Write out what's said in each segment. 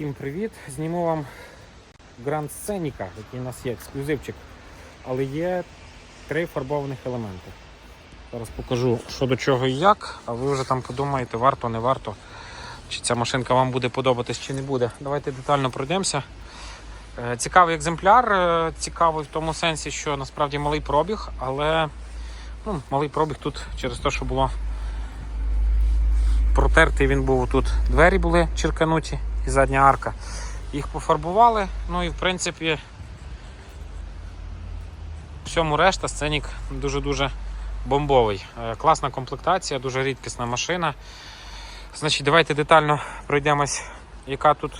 Всім привіт! Зніму вам Гранд Сценіка, який у нас є, ексклюзивчик. Але є три фарбованих елементи. Зараз покажу, що до чого і як, а ви вже там подумаєте, варто, не варто, чи ця машинка вам буде подобатись, чи не буде. Давайте детально пройдемося. Е, Цікавий екземпляр, е, цікавий в тому сенсі, що насправді малий пробіг, але ну, малий пробіг тут через те, що було протертий він був тут. Двері були черкануті і задня арка. Їх пофарбували. Ну і в принципі всьому решта сценік дуже-дуже бомбовий. Е, Класна комплектація, дуже рідкісна машина. Значить, давайте детально пройдемось, яка тут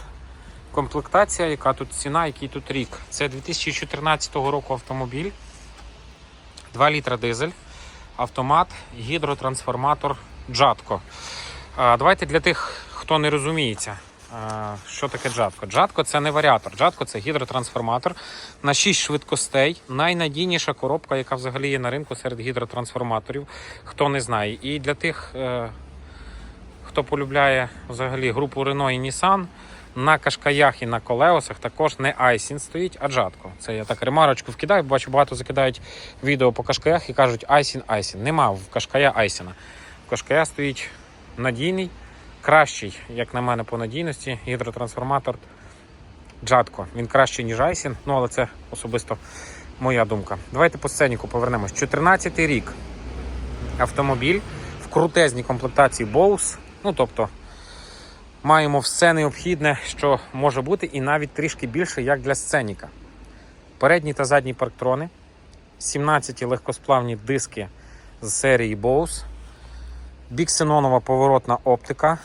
комплектація, яка тут ціна, який тут рік. Це 2014 року автомобіль. 2 літра дизель, автомат, гідротрансформатор Джатко. Давайте для тих, хто не розуміється, що таке джатко. Джатко це не варіатор. Джатко це гідротрансформатор на 6 швидкостей. Найнадійніша коробка, яка взагалі є на ринку серед гідротрансформаторів, хто не знає. І для тих, е, хто полюбляє взагалі групу Renault і Nissan, на кашкаях і на колеосах також не Айсін стоїть, а джатко. Це я так ремарочку вкидаю. Бачу, багато закидають відео по кашкаях і кажуть Айсін, Айсін. Нема в кашкая Айсіна. В кашкая стоїть надійний, кращий, як на мене, по надійності гідротрансформатор Джатко. Він кращий, ніж Айсін, ну але це особисто моя думка. Давайте по сценіку повернемось. 14 рік. Автомобіль в крутезній комплектації Bose. Ну тобто маємо все необхідне, що може бути, і навіть трішки більше, як для сценіка. Передні та задні парктрони, 17 легкосплавні диски з серії Bose. Біксенонова поворотна оптика.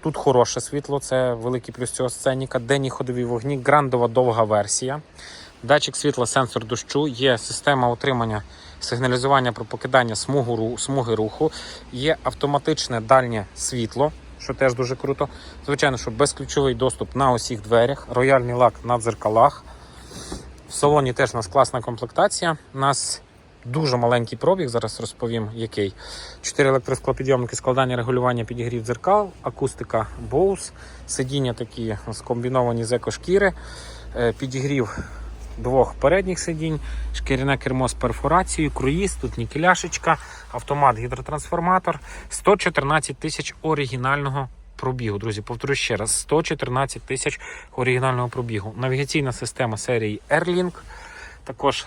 Тут хороше світло, це великий плюс цього сценіка. Денні ходові вогні, грандова довга версія. Датчик світла, сенсор дощу, є система утримання сигналізування про покидання смугу, смуги руху, є автоматичне дальнє світло, що теж дуже круто. Звичайно, що безключовий доступ на усіх дверях, рояльний лак на дзеркалах. В салоні теж у нас класна комплектація. У нас дуже маленький пробіг, зараз розповім який. Чотири електросклопідйомники, складання регулювання підігрів дзеркал, акустика Bose, сидіння такі скомбіновані з екошкіри, е, підігрів двох передніх сидінь, шкіряне кермо з перфорацією, круїз, тут нікеляшечка, автомат, гідротрансформатор, 114 тисяч оригінального пробігу. Друзі, повторю ще раз: 114 тисяч оригінального пробігу. Навігаційна система серії Airlink. Також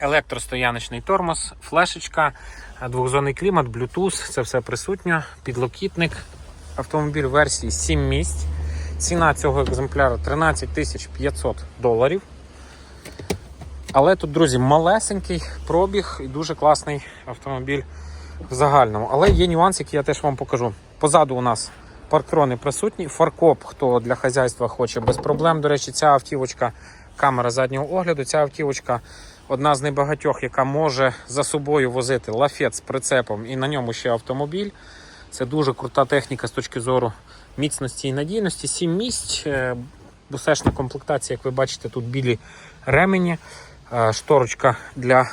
електростояночний тормоз, флешечка, двохзонний клімат, Bluetooth, це все присутньо, підлокітник, автомобіль версії 7 місць. Ціна цього екземпляра 13 500 доларів. Але тут, друзі, малесенький пробіг і дуже класний автомобіль в загальному. Але є нюанс, який я теж вам покажу. Позаду у нас парктрони присутні, фаркоп, хто для хазяйства хоче без проблем. До речі, ця автівочка, камера заднього огляду, ця автівочка одна з небагатьох, яка може за собою возити лафет з прицепом і на ньому ще автомобіль. Це дуже крута техніка з точки зору міцності і надійності. Сім місць, е, бусешна комплектація, як ви бачите, тут білі ремені, е, шторочка для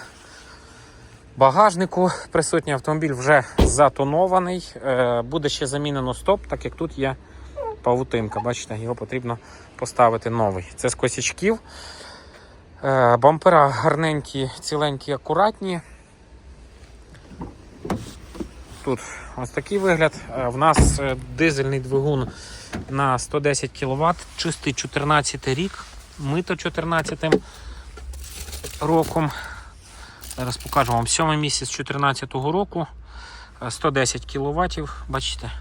багажнику. Присутній автомобіль вже затонований. Е, Буде ще замінено стоп, так як тут є павутинка. Бачите, його потрібно поставити новий. Це з косячків. Е, Бампера гарненькі, ціленькі, акуратні. Тут ось такий вигляд. Е, В нас е, дизельний двигун на 110 кВт, чистий 14 рік, мито 14 роком. Зараз покажу вам 7 місяць 2014 року. е, 110 кВт. Бачите?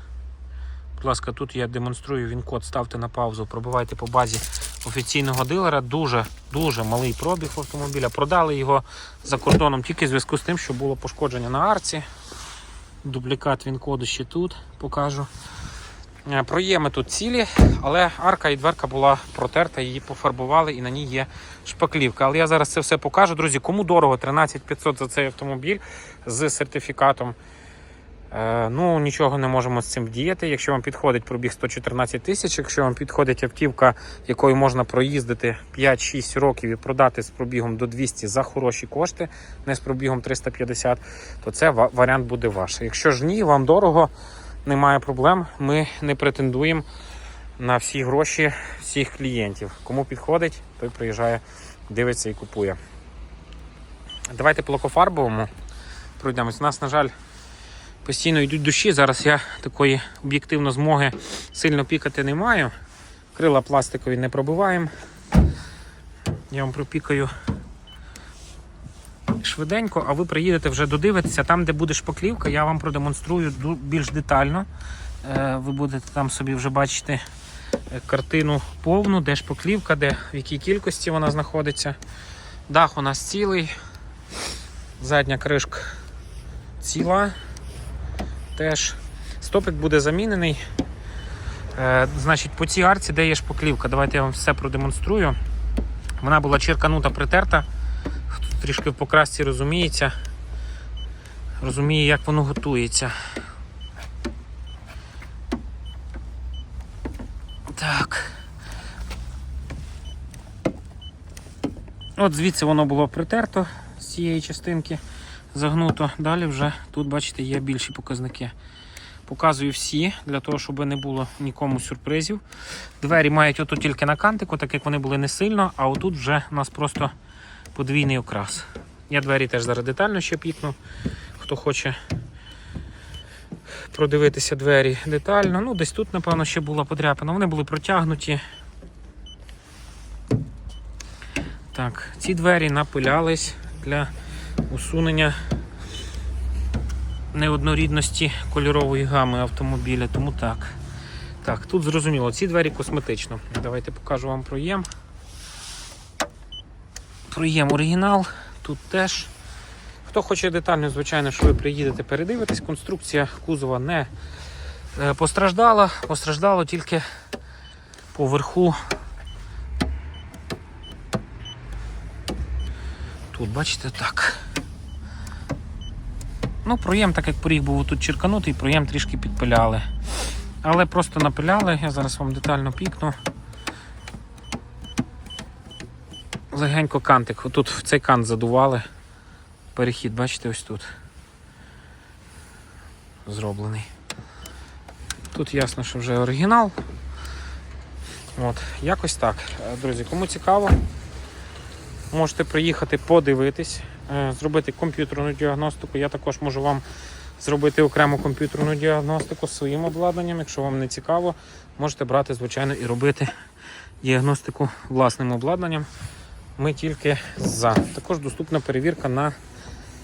Будь ласка, тут я демонструю він код, ставте на паузу, пробивайте по базі офіційного дилера. Дуже дуже малий пробіг автомобіля. Продали його за кордоном тільки в зв'язку з тим, що було пошкодження на арці. Дублікат він коду ще тут покажу. Е, Проєми тут цілі, але арка і дверка була протерта, її пофарбували і на ній є шпаклівка. Але я зараз це все покажу. Друзі, кому дорого 13 500 за цей автомобіль з сертифікатом. Е, Ну, нічого не можемо з цим вдіяти. Якщо вам підходить пробіг 114 тисяч, якщо вам підходить автівка, якою можна проїздити 5-6 років і продати з пробігом до 200 за хороші кошти, не з пробігом 350, то це варіант буде ваш. Якщо ж ні, вам дорого, немає проблем. Ми не претендуємо на всі гроші всіх клієнтів. Кому підходить, той приїжджає, дивиться і купує. Давайте по пройдемось. У нас, на жаль, постійно йдуть дощі. Зараз я такої об'єктивно змоги сильно пікати не маю. Крила пластикові не пробиваємо. Я вам пропікаю швиденько, а ви приїдете вже додивитися. Там, де буде шпаклівка, я вам продемонструю більш детально. Е, Ви будете там собі вже бачити е, картину повну, де шпаклівка, де в якій кількості вона знаходиться. Дах у нас цілий, задня кришка ціла. Теж стопик буде замінений. Е, значить, по цій арці, де є шпаклівка, давайте я вам все продемонструю. Вона була черканута, притерта. Хто трішки в покрасці розуміється, розуміє, як воно готується. Так. От звідси воно було притерто з цієї частинки, загнуто. Далі вже тут, бачите, є більші показники. Показую всі, для того, щоб не було нікому сюрпризів. Двері мають отут тільки на кантику, так як вони були не сильно, а отут вже у нас просто подвійний окрас. Я двері теж зараз детально ще пікну. Хто хоче продивитися двері детально. Ну, десь тут, напевно, ще була подряпина. Вони були протягнуті. Так, ці двері напилялись для усунення неоднорідності кольорової гами автомобіля, тому так. Так, тут зрозуміло, ці двері косметично. Давайте покажу вам проєм. Проєм оригінал, тут теж. Хто хоче детально, звичайно, що ви приїдете, передивитесь. Конструкція кузова не е, постраждала, постраждало тільки по Тут, бачите, так. Ну, проєм, так як поріг був тут черканутий, проєм трішки підпиляли. Але просто напиляли, я зараз вам детально пікну. Легенько кантик. Отут в цей кант задували. Перехід, бачите, ось тут. Зроблений. Тут ясно, що вже оригінал. От, якось так. Друзі, кому цікаво, можете приїхати подивитись, е, зробити комп'ютерну діагностику. Я також можу вам зробити окрему комп'ютерну діагностику своїм обладнанням. Якщо вам не цікаво, можете брати, звичайно, і робити діагностику власним обладнанням. Ми тільки за. Також доступна перевірка на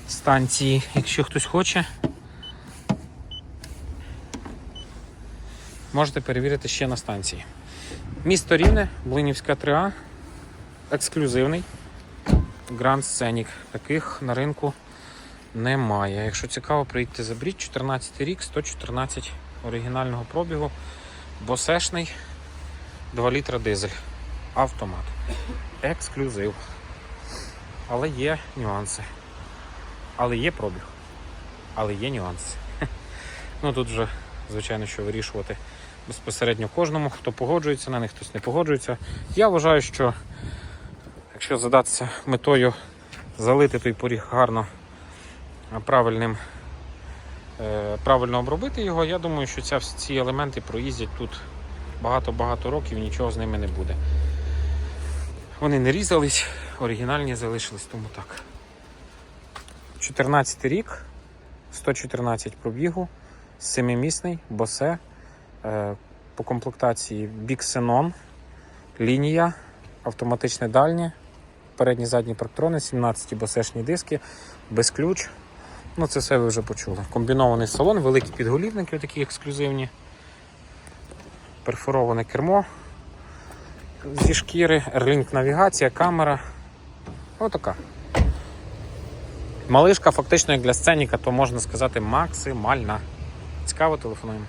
станції, якщо хтось хоче. Можете перевірити ще на станції. Місто Рівне, Блинівська 3А, ексклюзивний Grand Scenic. Таких на ринку немає. Якщо цікаво, приїдьте заберіть. 14 рік, 114 оригінального пробігу, босешний, 2 літра дизель. Автомат. Ексклюзив. Але є нюанси. Але є пробіг. Але є нюанси. Ну тут вже, звичайно, що вирішувати безпосередньо кожному, хто погоджується на них, хтось не погоджується. Я вважаю, що якщо задатися метою залити той поріг гарно правильним, е, правильно обробити його, я думаю, що ця, ці елементи проїздять тут багато-багато років, нічого з ними не буде. Вони не різались, оригінальні залишились, тому так. 14 рік, 114 пробігу, 7-місний, босе, е, по комплектації Біксенон, лінія, автоматичне дальнє, передні задні парктрони, 17 босешні диски, без ключ. Ну, це все ви вже почули. Комбінований салон, великі підголівники, такі ексклюзивні, перфороване кермо зі шкіри, Airlink навігація, камера. Отака. Малишка фактично як для сценіка, то можна сказати максимальна. Цікаво телефонуємо.